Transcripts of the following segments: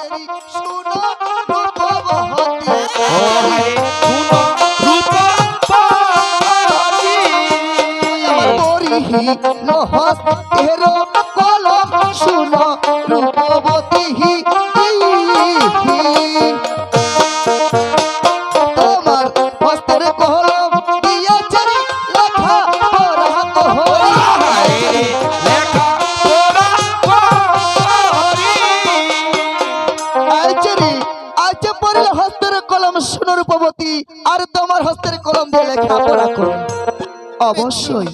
Cherry শুনো রূপবতী হায় শুনো রূপবতী মরিহি নহস তেরো কলম শুনো আর তোমার হস্তের কলম দিয়ে লেখাপড়া করো অবশ্যই।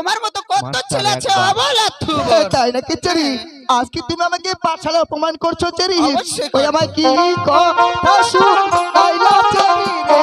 তোমার মতো কত ছেলে আছে। অবলা এ, তুই নাকি চেরি? আজকে তুমি আমাকে পাঠশালা অপমান করছ চেরি? ওই আমায় আমার কি কথা শুন আইলা চেরি রে?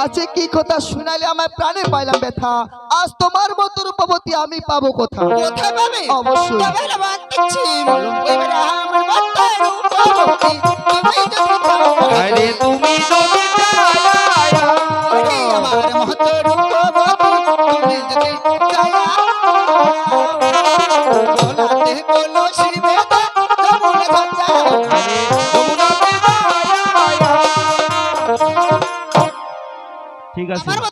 আছে কি কথা শুনালে আমার প্রাণে পাইলাম ব্যথা। আজ তোমার মতো রূপবতী আমি পাবো কোথা কোথায় পাবে? অবশ্যই। আরে তুমি আমার মতো রূপবতী। তুমি যদি ঠিক আছে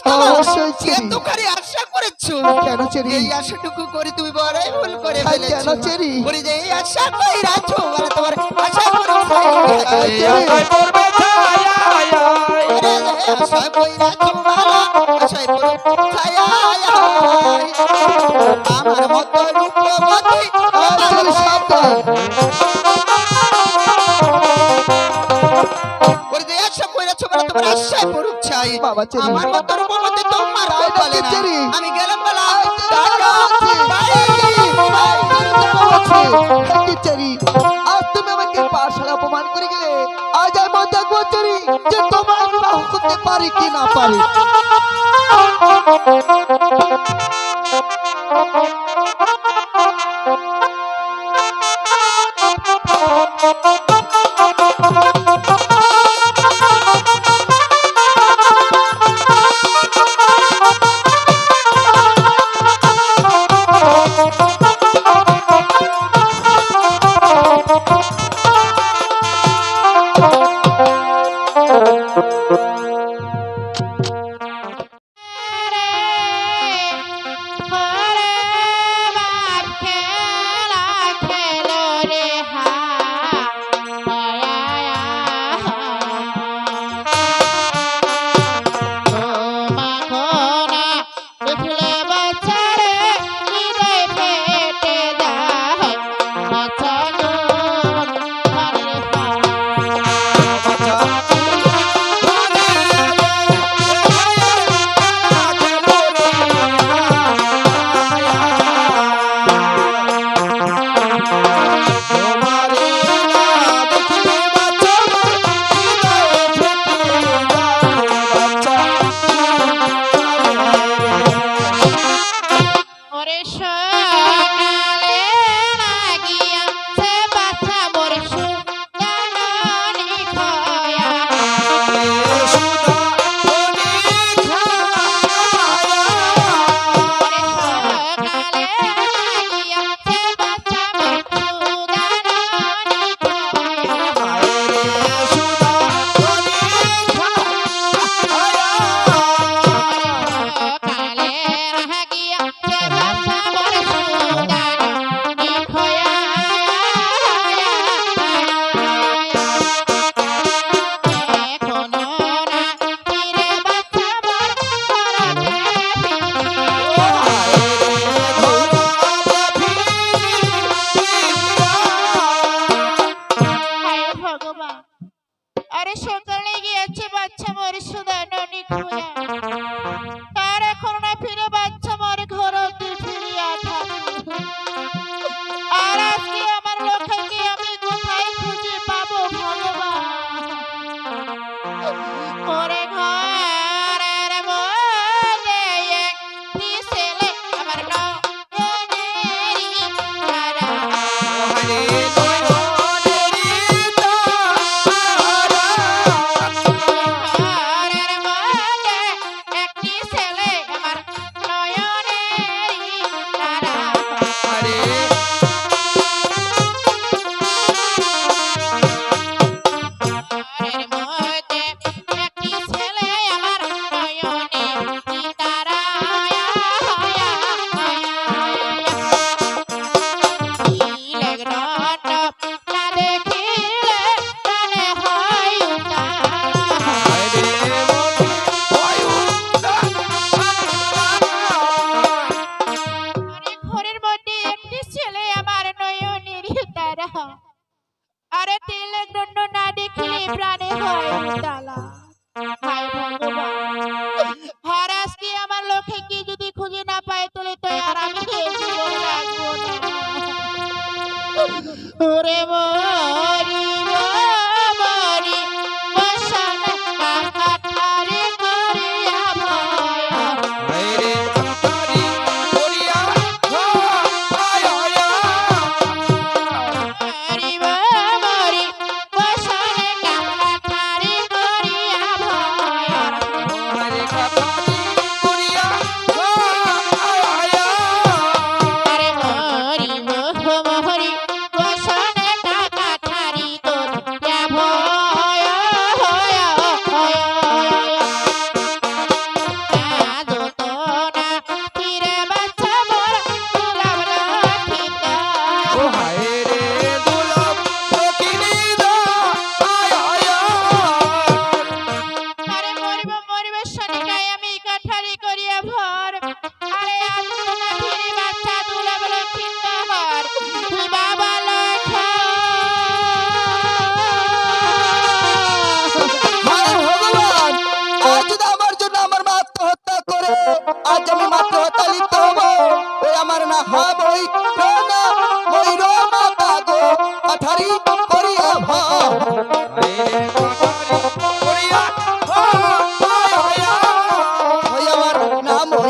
এত করে আশা করেছ। কেন চেরি? এই আশাটুকু করে তুমি বড়ই ভুল করে ফেলেছো। কেন চেরি? বলি যে এই আশা কই রাখছো মানে তোমার আশা করে আশায় পড়বে ছায়া আশা কই রাখছো মালা আশায় পড়ো। ছায়া আমার মতো রূপবতী এই চেরি বলি যে আশা কই রাখছো? মানে তোমার আশায় পড়ুক। চেরি। আমার মতো রূপবতী তোমার কপালে না। আমি গেলাম বলা। টাকা আছে। বাই আজ তুমি আমাকে পাঠশালা অপমান করে গেলে আজ আমি দেখব যে তোমার বিবাহ করতে পারি কি না পারি।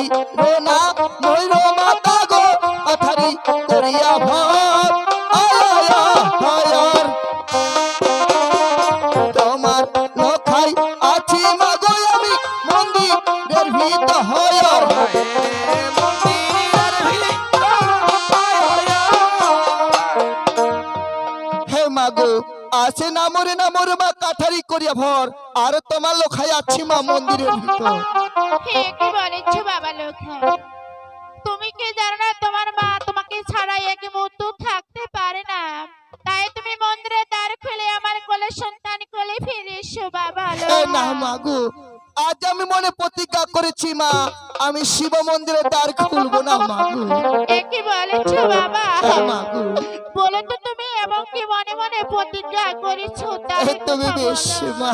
ওই রো না ওই রো মাতা গো আঠারি করিয়া ভা আয় আয় আয়। তোমার নখাই আছি মাগো আমি, মন্দিরের ভিতর হয় হে মাগো, আসে না মরে না মরে মা কাঠারি করিয়া ভর, আর তোমার লোখাই আছি মা মন্দিরের ভিতর। হে কি বলেছ বাবা লেখা তুমি কি জানো না তোমার মা তোমাকে ছাড়া এক মুহূর্ত থাকতে পারে না? তাই তুমি মন্দিরে দ্বার খুলে আমার কোলে সন্তান কোলে ফিরে এসো বাবা না। মাগো আজ আমি মনে প্রতিজ্ঞা করেছি মা আমি শিব মন্দিরের দ্বার খুলবো না মাগো কি বলেছ বাবা? মাগো বলে তো তুমি এমন কি মনে মনে প্রতিজ্ঞা করেছ? তুমি বেশ মা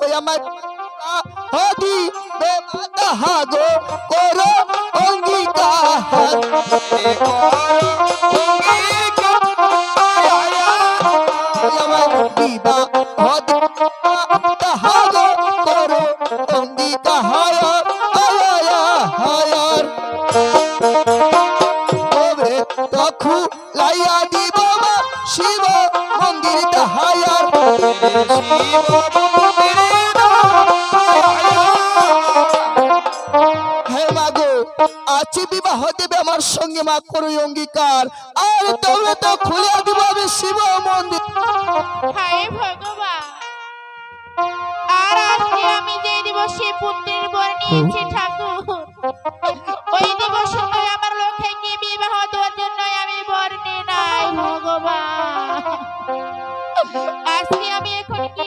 ওই আমার হদি দেবতা হাগো করো অঙ্গীকার। আমার বিবাহ হদি করো অঙ্গীকার হায়ার হায়ার তবে তখু লাইয়া দিব শিব মন্দির তাহায়ার হে আমার সঙ্গে মা করো অঙ্গীকার। আর তবে তো খুলে দিব আমি শিব মন্দির। আমি যে ঠাকুর, ওই আমার লোকে কি বিবাহ আমি ভগবান। আমি এখন কি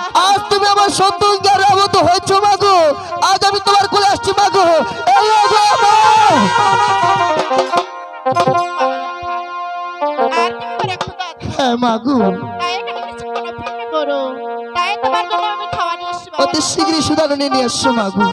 আজ তুমি আমার সন্তুল দ্বারা মতো হয়েছো মাগো আজ আমি তোমার কোলে আসছি মাগো হ্যাঁ মাগো অতি শীঘ্রই সুদারণে নিয়ে আসছো মাগো